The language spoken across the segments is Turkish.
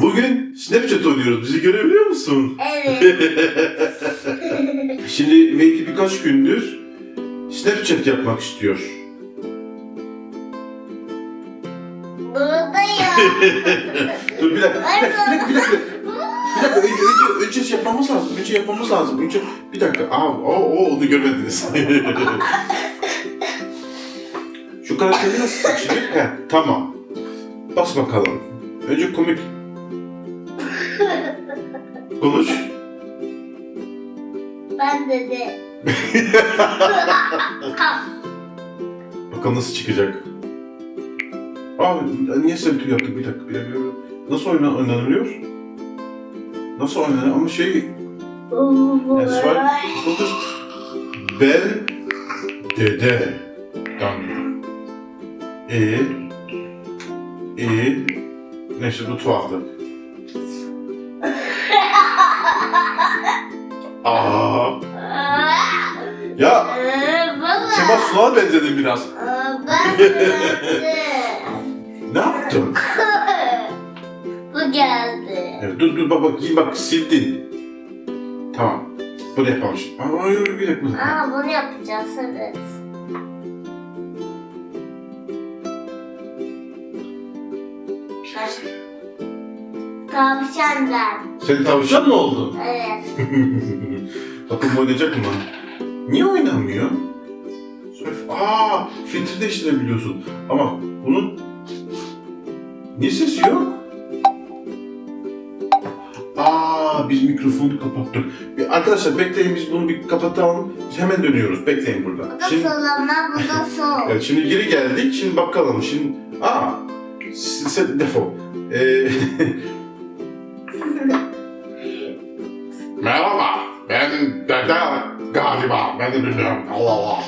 Bugün Snapchat oynuyoruz. Bizi görebiliyor musun? Evet. Şimdi belki birkaç gündür Snapchat yapmak istiyor. Buradayım. Dur bir dakika, bir dakika, bir dakika, bir dakika. Bir dakika, önce, önce, önce şey yapmamız lazım. Önce yapmamız lazım. Önce, bir dakika. Aa, o, o, onu görmediniz. Şu karakteri nasıl seçilir? He, tamam. Bas bakalım. Önce komik. Konuş. ben de de. Bakalım nasıl çıkacak. Abi niye sen yaptık? Bir dakika, bir dakika. Nasıl oyna, oynanılıyor? Nasıl oynanıyor? Ama şey... Yani swipe, focus. Ben dede. Dan. E. E. Neyse bu tuhaflık. Aa. Ya. Kemal Sunal'a benzedin biraz. Ne yaptın? Bu geldi. Evet, dur dur bak bak bak sildin. Tamam. Bunu yapalım şimdi. Aa, bir dakika. Aa bunu yapacağız evet. Tavşan ben. Senin tavşan mı oldu? Evet. Bakın bu oynayacak mı? Niye oynamıyor? Aa, filtre değiştirebiliyorsun. Ama bunun niye sesi yok? Aa, biz mikrofonu kapattık. Bir, arkadaşlar bekleyin biz bunu bir kapatalım. Biz hemen dönüyoruz. Bekleyin burada. Bu da Şimdi, solama, bu da sol. evet, şimdi geri geldik. Şimdi bakalım. Şimdi aa, sen defol. Ee, Dede galiba. Ben de bilmiyorum. Allah Allah.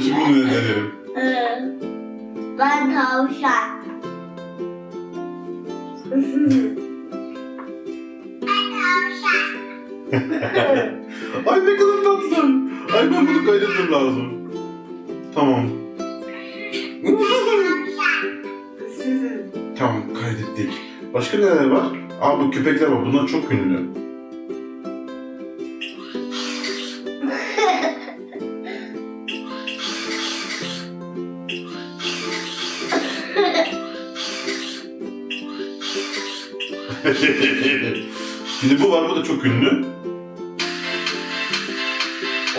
Şimdi bunu deneyelim. ben tavşan. Ay ne kadar tatlı. Ay ben bunu kaydetmem lazım. Tamam. tamam kaydettik. Başka neler var? Aa bu köpekler var. Bunlar çok ünlü. Şimdi bu var, bu da çok ünlü.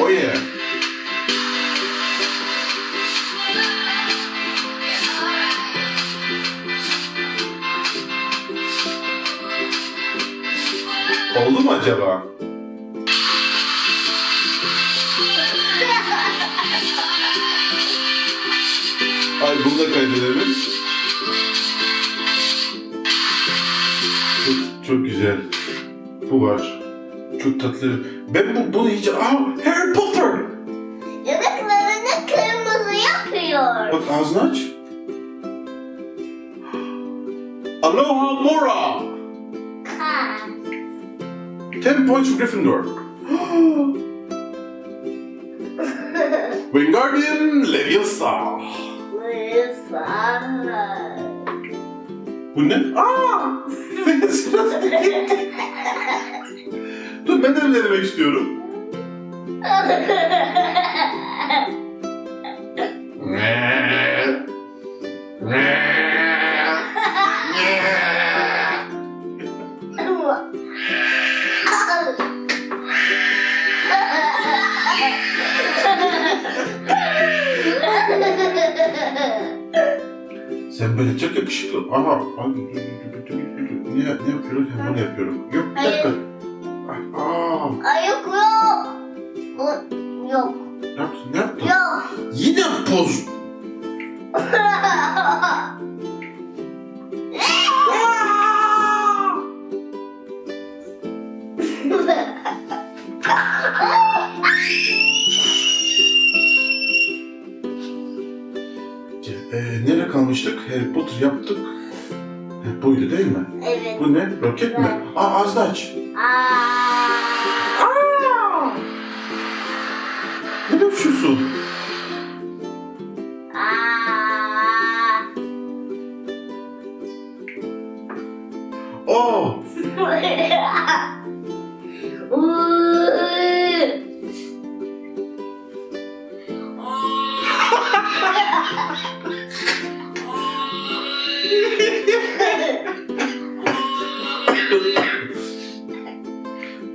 Oh yeah. Oldu mu acaba? Ay bunu da kaydedelim. Çok, çok güzel. Bu var. Çok tatlı. Ben bu, bunu hiç... Aa, Harry Potter! Yanaklarını kırmızı yapıyor. Bak ağzını aç. Aloha Mora! Kat. 10 points for Gryffindor. Wingardium Leviosa. Lütfen. Bu ne? Aa! Sırası gitti. Dur ben de bir denemek istiyorum. Sen böyle çok yakışıklı. Dur. Ne, ne yapıyorum? Bunu yapıyorum. Yok bir dakika. Ay, yok yok. Yok. ne yaptın? Ne yaptın? Yok. Yine poz. Ee, nereye kalmıştık? Harry Potter yaptık. Heh, buydu değil mi? evet. Bu ne? Roket mi? Aa ağzını aç. Aa. Aa! Uuu.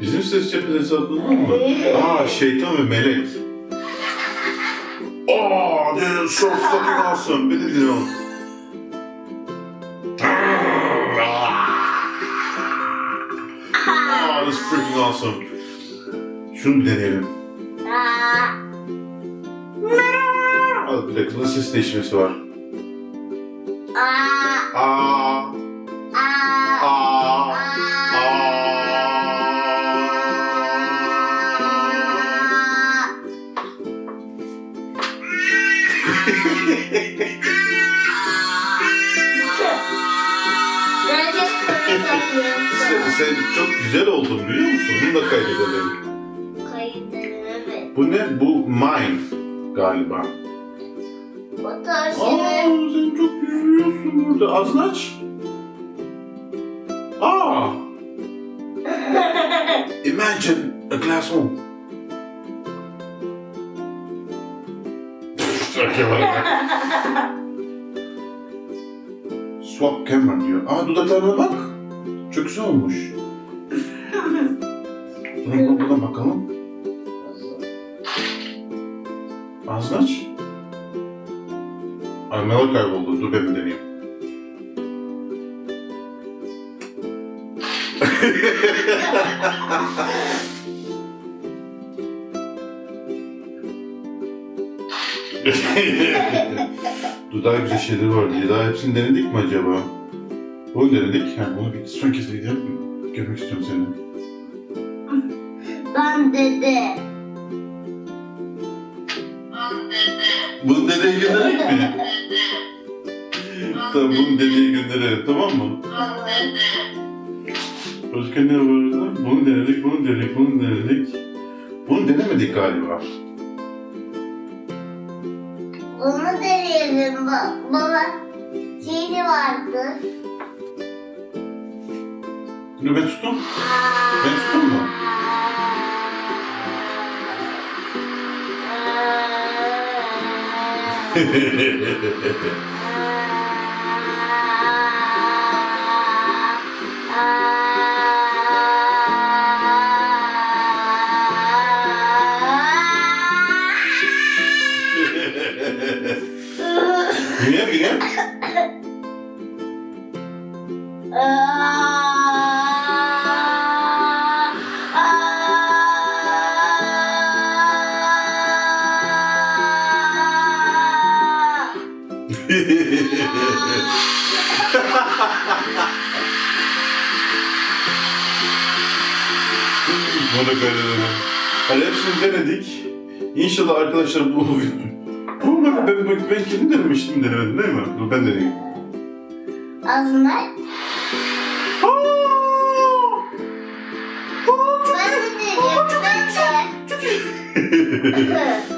Bizim ses cephen hesabından mı? Aa şeytan ve melek. İs so fucking awesome. Bir de dinleyelim. Aa, this is freaking awesome. Şunu bir deneyelim. Aa. Aa, bir dakika, nasıl ses değişmesi var? Bu ne? Bu mine galiba. Bu Aa, tavşanı. sen çok yürüyorsun burada. Ağzını aç. Aa, imagine a glass home. Swap camera diyor. Aa dudaklarına bak. Çok güzel olmuş. Buna bakalım. Ağzını aç. Aynalar kayboldu. Dur ben deneyeyim. Dudağı güzel şeyler var diye. Daha hepsini denedik mi acaba? Bunu denedik. Ha, bunu bir son kez gidelim. Görmek istiyorum seni. Ben dede. Bunu dedeye gönderelim mi? tamam bunu dedeye gönderelim tamam mı? Başka ne var? Bunu denedik, bunu denedik, bunu denedik. Bunu denemedik galiba. Bunu deneyelim ba- baba. Şeyli vardı. Dur ben tuttum. Ben tuttum mu? Niye niye? Bunu da kaydedelim. Hani hepsini denedik. İnşallah arkadaşlar bu bu ben, ben, ben, kendim denemiştim denemedim değil mi? Dur ben deneyeyim. Ağzına. Ben de deniyorum. Ben de.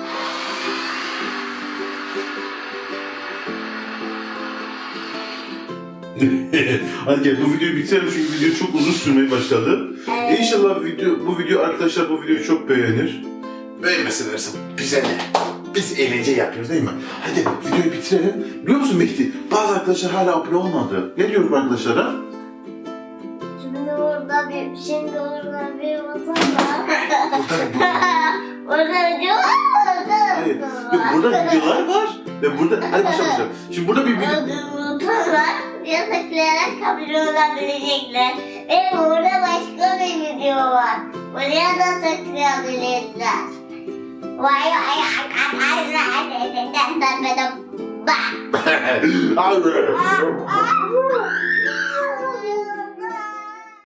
Hadi gel bu videoyu bitirelim çünkü video çok uzun sürmeye başladı. Evet. İnşallah video, bu video arkadaşlar bu videoyu çok beğenir. Beğenmesinlerse bize ne? Biz eğlence yapıyoruz değil mi? Hadi videoyu bitirelim. Biliyor musun Mehdi? Bazı arkadaşlar hala abone olmadı. Ne diyorum arkadaşlara? Şimdi burada bir, şimdi burada bir vatan var. Burada, Orada orada Hayır. Yok, burada videolar var. Ve burada, hadi başla başla. Şimdi burada bir video... Var. Yasaklayarak kabul olabilecekler. Ve burada başka bir video var. Buraya da tıklayabilirler. Vay vay arkadaşlar. Bak.